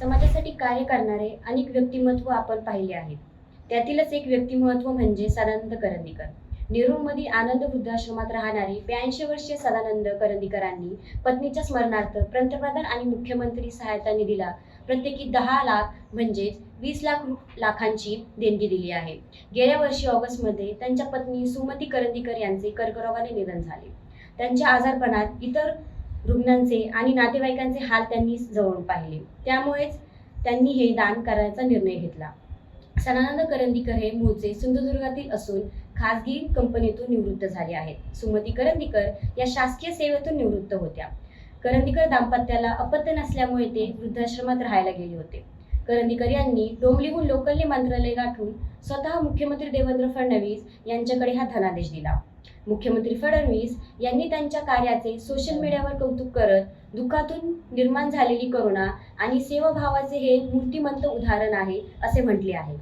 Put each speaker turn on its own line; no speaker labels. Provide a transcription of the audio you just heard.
समाजासाठी कार्य करणारे अनेक व्यक्तिमत्व आपण पाहिले आहेत. त्यातीलच एक व्यक्तिमत्व म्हणजे सदानंद करंदीकर. नेरूळमधील आनंद वृद्धाश्रमात राहणारे ब्याऐंशी वर्षीय सदानंद करंदीकरांनी पत्नीच्या स्मरणार्थ पंतप्रधान आणि मुख्यमंत्री सहायता निधीला प्रत्येकी दहा लाख म्हणजेच वीस लाख लाखांची देणगी दिली आहे. गेल्या वर्षी ऑगस्टमध्ये त्यांच्या पत्नी सुमती करंदीकर यांचे कर्करोगाने निधन झाले. त्यांच्या आजारपणात इतर रुग्णांचे आणि नातेवाईकांचे हाल त्यांनी जवळून पाहिले. त्यामुळेच त्यांनी हे दान करायचा निर्णय घेतला. सदानंद करंदीकर हे मूळचे सिंधुदुर्गातील असून खासगी कंपनीतून निवृत्त झाले आहेत. सुमती करंदीकर या शासकीय सेवेतून निवृत्त होत्या. करंदीकर दाम्पत्याला अपत्य नसल्यामुळे ते वृद्धाश्रमात राहायला गेले होते. करंदीकर यांनी डोंबलीहून लोकलने मंत्रालय गाठून स्वतः मुख्यमंत्री देवेंद्र फडणवीस यांच्याकडे हा धनादेश दिला. मुख्यमंत्री फडणवीस यांनी त्यांच्या कार्याचे सोशल मीडियावर कौतुक करत दुःखातून निर्माण झालेली करुणा आणि सेवाभावाचे हे मूर्तिमंत उदाहरण आहे असे म्हटले आहे.